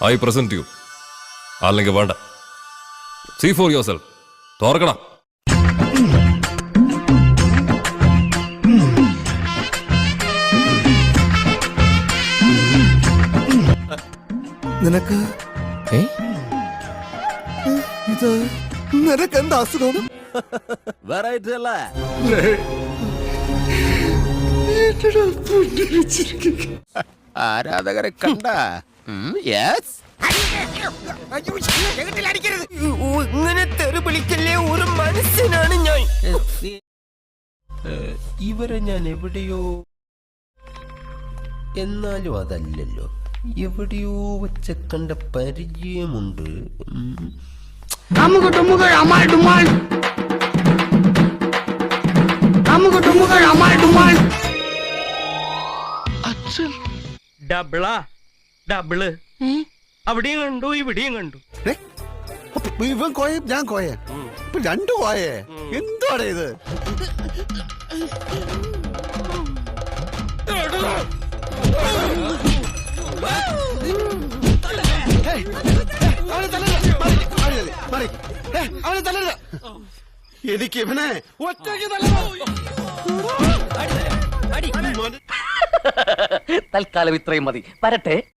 I present you അല്ലെങ്കിൽ വേണ്ട. See for yourself തോർക്കണം നിനക്ക് ഇത് നിനക്ക് എന്താ അസുഖം? വെറൈറ്റി അല്ല? ആരാധകരെ കണ്ട? ഇങ്ങനെ തെറി വിളിക്കല്ലേ ഒരു മനുഷ്യനാണ് ഞാൻ. ഇവരെ ഞാൻ എവിടെയോ എന്നാലും അതല്ലല്ലോ. എവിടെയോ വെച്ച കണ്ട പരിചയമുണ്ട്. നമുക്ക് ടുമുകൾ അമാൾ ഡുമാൾ നമുക്ക് ടുമുകൾ അമാൾ ഡുമാൾ ഡബിളാ. ഡബിൾ. അവിടെയും കണ്ടു ഇവിടെയും കണ്ടു. ഇവൻ കോയ ഞാൻ കോയ? ഇപ്പൊ രണ്ടു കോയേ? എന്തുവാടേ ഇത്? അവനെ തല്ലരുത്. തല്ലരുത്. എനിക്ക് ഇവനെ ഒറ്റയ്ക്ക് തല്ലണം. തൽക്കാലം ഇത്രയും മതി. വരട്ടെ.